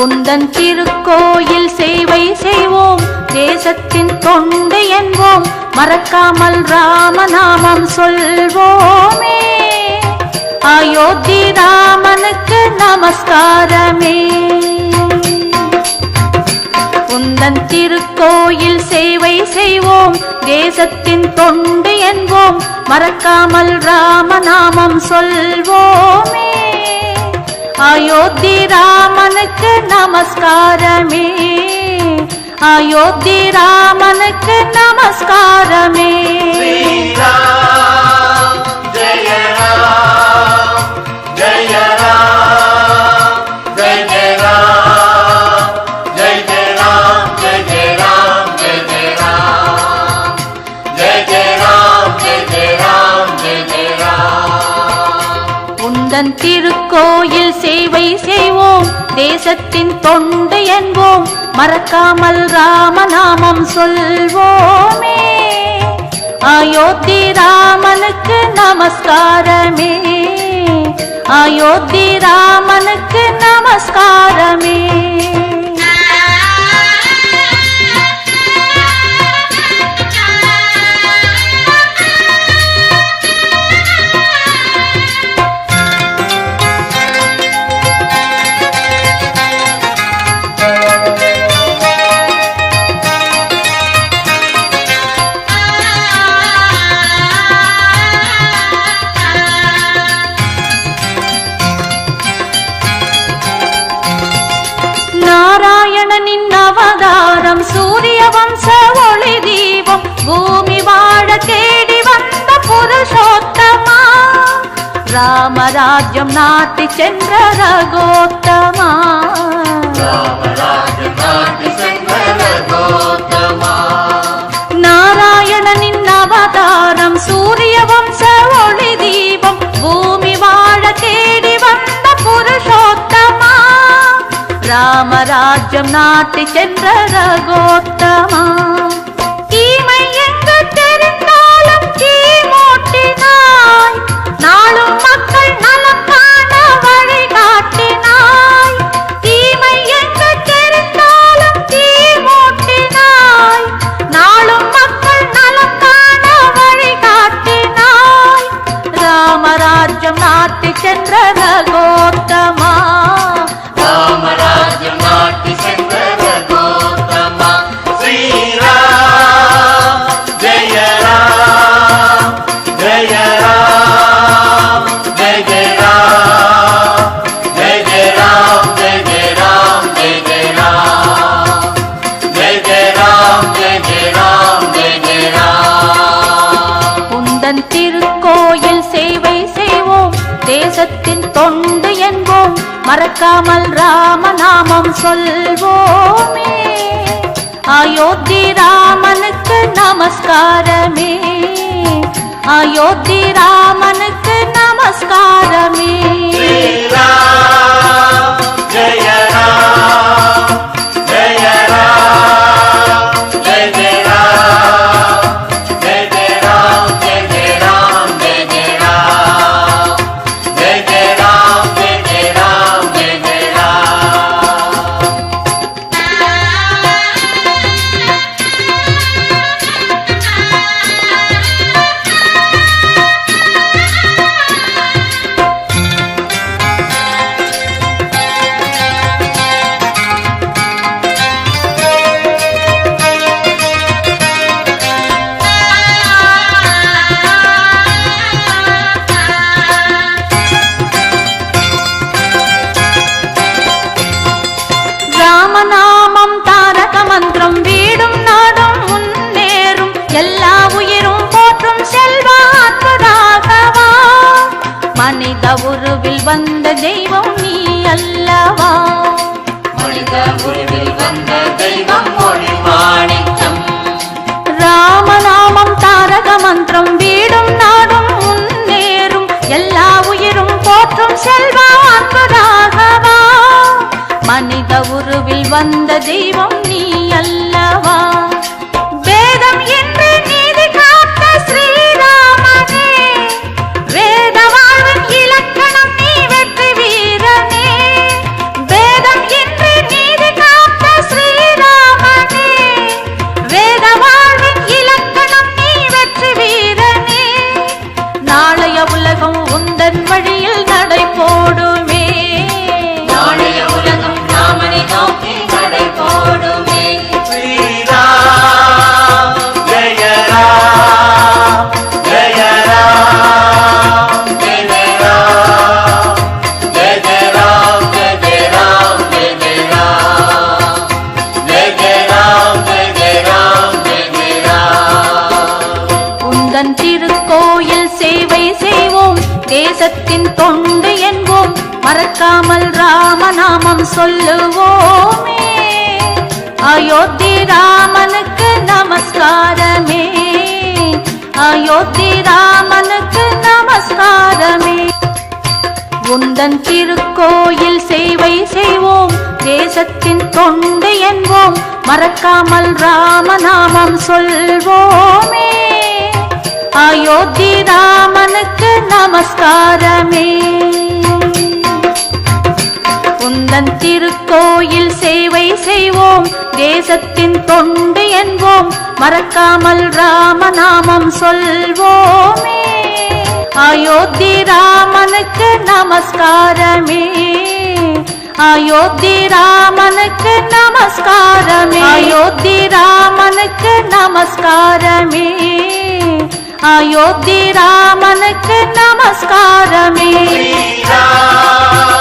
உந்தன் திருக்கோயில் சேவை செய்வோம். தேசத்தின் தொண்டு என்போம். மறக்காமல் ராமநாமம் சொல்வோமே. அயோத்தி ராமனுக்கு நமஸ்காரமே. உந்தன் திருக்கோயில் சேவை செய்வோம். தேசத்தின் தொண்டு என்போம். மறக்காமல் ராமநாமம் சொல்வோமே. అయోధ్య రామనకు నమస్కారమే. అయోధ్య రామనకు నమస్కారమే జయ రామ. உந்தன் திருக்கோயில் சேவை செய்வோம். தேசத்தின் தொண்டு என்போம். மறக்காமல் ராமநாமம் சொல்வோமே. அயோத்தி ராமனுக்கு நமஸ்கார பூமி வாழ தேடி வந்த புருஷோத்தமா. ராமராஜ்யம் நாட்டி சென்ற ரகோத்தமா. நாராயணனின் அவதாரம் சூரிய வம்ச ஒளி தீபம். பூமி வாழ தேடி வந்த புருஷோத்தமா. ராமராஜ்யம் நாட்டி சென்ற ரகோத்தமா. மறக்காமல் ராமநாமம் சொல்வோமே. அயோத்தி ராமனுக்கு நமஸ்காரமே. அயோத்தி ராமனுக்கு நமஸ்காரமே மனித உருவில் வந்த தெய்வம் நீ அல்லவா? மனித உருவில் வந்த தெய்வம் மாணிக்கம் ராமநாமம் தாரக மந்திரம் வீடும் நாடும் முன்னேறும். எல்லா உயிரும் போற்றும் செல்வா மனித உருவில் வந்த தெய்வம் நீ அல்லவா? உலகம் உந்தன் வழி மறக்காமல் ராமநாமம் சொல்லுவோமே. அயோத்தி ராமனுக்கு நமஸ்காரமே. அயோத்தி ராமனுக்கு நமஸ்காரமே. உந்தன் திருக்கோயில் சேவை செய்வோம். தேசத்தின் தொண்டு என்போம். மறக்காமல் ராமநாமம் சொல்வோமே. அயோத்தி ராமனுக்கு நமஸ்காரமே. உந்தன் திருக்கோயில் சேவை செய்வோம் தேசத்தின் தொண்டு என்போம் மறக்காமல் ராமநாமம் சொல்வோமே. அயோத்தி ராமனுக்கு நமஸ்காரமே. அயோத்தி ராமனுக்கு நமஸ்காரமே. அயோத்தி ராமனுக்கு நமஸ்காரமே. அயோத்தி ராமனுக்கு நமஸ்காரமே ஸ்ரீராம்